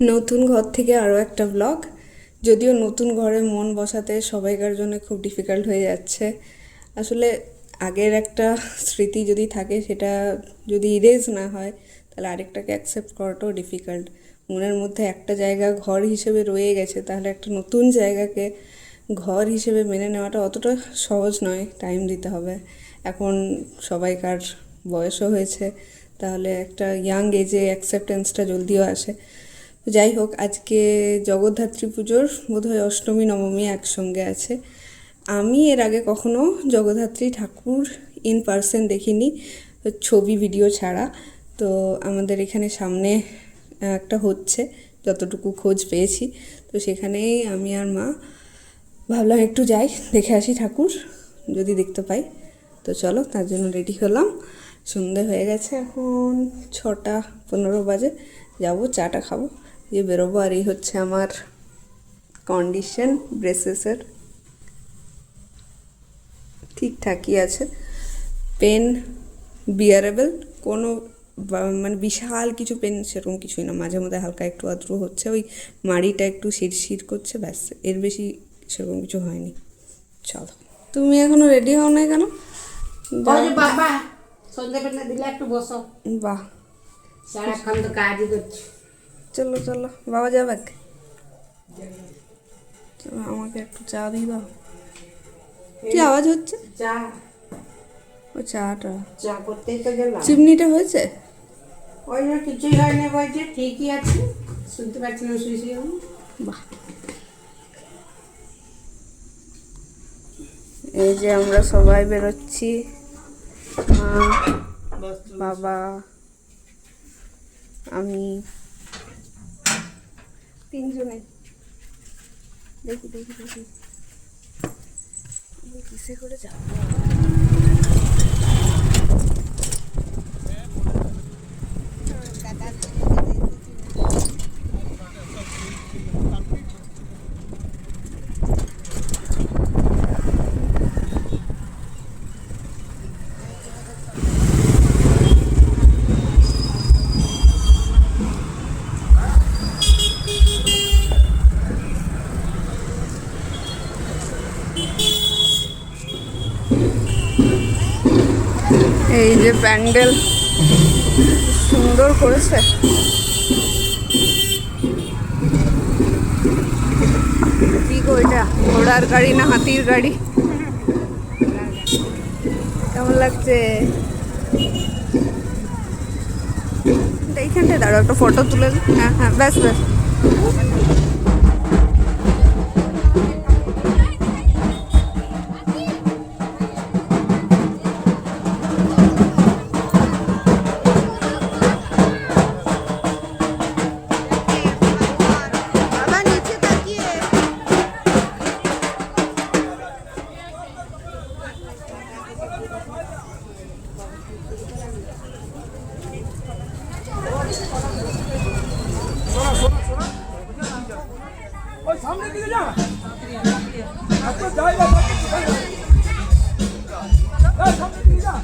নতুন ঘর থেকে আরও একটা ব্লগ যদিও নতুন ঘরে মন বসাতে সবাইকার জন্য খুব ডিফিকাল্ট হয়ে যাচ্ছে। আসলে আগের একটা স্মৃতি যদি থাকে, সেটা যদি ইরেজ না হয়, তাহলে আরেকটাকে অ্যাকসেপ্ট করাটাও ডিফিকাল্ট মনের মধ্যে একটা জায়গা ঘর হিসেবে রয়ে গেছে, তাহলে একটা নতুন জায়গাকে ঘর হিসেবে মেনে নেওয়াটা অতটা সহজ নয় টাইম দিতে হবে। এখন সবাইকার বয়সও হয়েছে, তাহলে একটা ইয়াং এজে অ্যাকসেপ্টেন্সটা জলদিও আসে। যাই হোক, আজকে জগদ্ধাত্রী পুজোর বোধহয় অষ্টমী, নবমী একসঙ্গে আছে। আমি এর আগে কখনো জগদ্ধাত্রী ঠাকুর ইন পার্সন দেখিনি ছবি ভিডিও ছাড়া। তো আমাদের এখানে সামনে একটা হচ্ছে, যতটুকু খোঁজ পেয়েছি। তো সেখানেই আমি আর মা ভাবলাম একটু যাই, দেখে আসি ঠাকুর, যদি দেখতে পাই। তো চলো, তার জন্য রেডি হলাম। সন্ধে হয়ে গেছে এখন ছটা পনেরো বাজে, যাব চাটা খাব। দিয়ে বেরোবো আর এই হচ্ছে আমার কন্ডিশন ব্রেসেসের ঠিকঠাকই আছে। পেন বিয়ারেবল কোনো মানে বিশাল কিছু পেন সেরকম কিছুই না। মাঝে মধ্যে হালকা একটু আদ্রু হচ্ছে ওই মাড়িটা একটু শিরশির করছে ব্যাস এর বেশি সেরকম কিছু হয়নি। চলো। তুমি এখনও রেডি হও না কেন? বাহ। সারাক্ষণ তো কাজই করছি। চলো চলো বাবা যাবে? চলো আমাকে একটু চা দিয়ে দাও। কি আওয়াজ হচ্ছে? চা। ও চাটা। চা করতেই তো গেলাম। চিমনিটা হয়েছে? ওই জন্য কিছুই হয়নি বলছে ঠিকই আছে। শুনতে পাচ্ছি না শুয়ে শুয়ে বাহ। এই যে আমরা সবাই বেরোচ্ছি। মা বাবা আমি। তিনজনে। দেখি দেখি দেখি। কিসে করে যাব? এই যে প্যান্ডেল সুন্দর করেছে। কি এটা? ঘোড়ার গাড়ি না হাতির গাড়ি? কেমন লাগছে? এইখানটায় দাঁড়াও, একটা ফটো তুলে। হ্যাঁ হ্যাঁ ব্যাস ব্যাস। ওই সামনের দিকে যা। যাই বা সামনের দিকে যা।